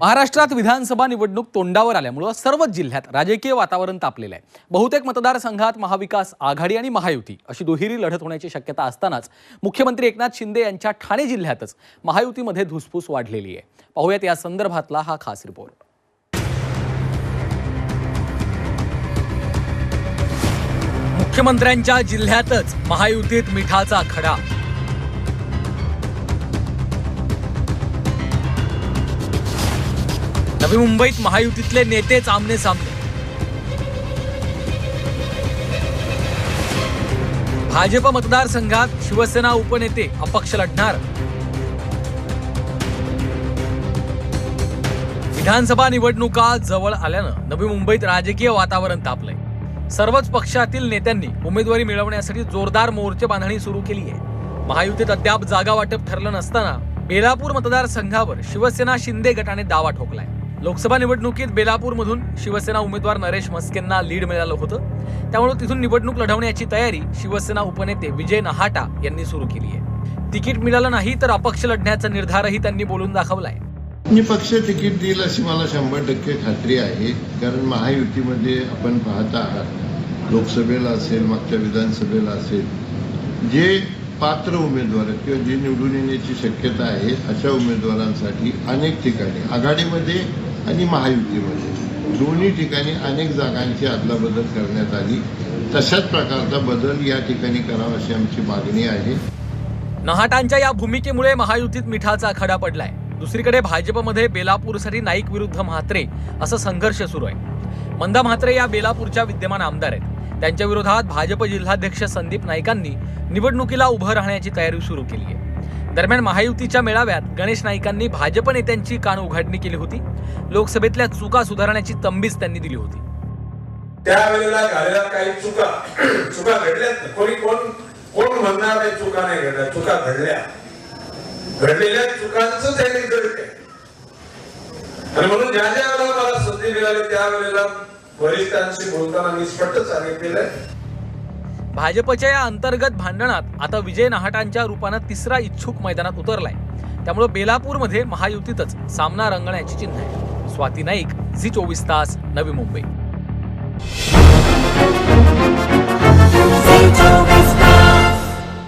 महाराष्ट्रात विधानसभा निवडणूक तोंडावर आल्यामुळं सर्वच जिल्ह्यात राजकीय वातावरण तापलेलं आहे. बहुतेक मतदारसंघात महाविकास आघाडी आणि महायुती अशी दुहेरी लढत होण्याची शक्यता असतानाच मुख्यमंत्री एकनाथ शिंदे यांच्या ठाणे जिल्ह्यातच महायुतीमध्ये धुसफूस वाढलेली आहे. पाहूयात या संदर्भातला हा खास रिपोर्ट. मुख्यमंत्र्यांच्या जिल्ह्यातच महायुतीत मिठाचा खडा नवी मुंबईत महायुतीतले नेतेच आमने सामने. भाजप मतदारसंघात शिवसेना उपनेते अपक्ष लढणार. विधानसभा निवडणुका जवळ आल्यानं नवी मुंबईत राजकीय वातावरण तापलंय. सर्वच पक्षातील नेत्यांनी उमेदवारी मिळवण्यासाठी जोरदार मोर्चे बांधणी सुरू केली आहे. महायुतीत अद्याप जागा वाटप ठरलं नसताना बेलापूर मतदारसंघावर शिवसेना शिंदे गटाने दावा ठोकलाय. लोकसभा निवडणुकीत बेलापूरमधून शिवसेना उमेदवार नरेश मस्केंना लीड मिळालं होतं. त्यामुळे तिथून निवडणूक लढवण्याची तयारी शिवसेना उपनेते विजय नहाटा यांनी सुरू केली आहे. तिकीट मिळालं नाही तर अपक्ष लढण्याचा निर्धारही त्यांनी बोलून दाखवलाय. मी पक्ष तिकीट देईल अशी मला शंभर टक्के खात्री आहे. कारण महायुतीमध्ये आपण पाहत आहात लोकसभेला असेल मागच्या विधानसभेला असेल जे पात्र उमेदवार आहेत किंवा जे निवडून येण्याची शक्यता आहे अशा उमेदवारांसाठी अनेक ठिकाणी आघाडीमध्ये आणि महायुतीमध्ये दोन्ही ठिकाणी अनेक जागांची अदलाबदल करण्यात आली. तशाच प्रकारचा बदल या ठिकाणी करावा अशी आमची मागणी आहे. नहाटांच्या या भूमिकेमुळे महायुतीत मिठाचा खडा पडलाय. दुसरीकडे भाजपमध्ये बेलापूरसाठी नाईक विरुद्ध म्हात्रे असं संघर्ष सुरू आहे. मंदा म्हात्रे या बेलापूरच्या विद्यमान आमदार आहेत. त्यांच्या विरोधात भाजप जिल्हाध्यक्ष संदीप नाईकांनी निवडणुकीला उभं राहण्याची तयारी सुरू केली आहे. दरम्यान महायुतीच्या मेळाव्यात गणेश नाईकांनी भाजप नेत्यांची कान उघडणी केली होती. लोकसभेतल्या चुका सुधारण्याची तंबीच त्यांनी दिली होती. त्यावेळेला झालेल्या काही चुका चुका घडल्यात कोणी कोण कोण म्हणणार नाही चुका नाही घडल्या चुका घडल्या. घडलेल्या चुकांचं ते रिझल्ट आहे. आणि म्हणून ज्या ज्या वेळेला मला संधी मिळाली त्यावेळेला वरिष्ठांशी बोलताना मी स्पष्ट सांगितलेलं आहे. भाजपच्या या अंतर्गत भांडणात आता विजय नहाटांच्या रूपानं तिसरा इच्छुक मैदानात उतरलाय. त्यामुळे बेलापूरमध्ये महायुतीतच सामना रंगण्याची चिन्ह आहे स्वाती नाईक झी चोवीस तास नवी मुंबई.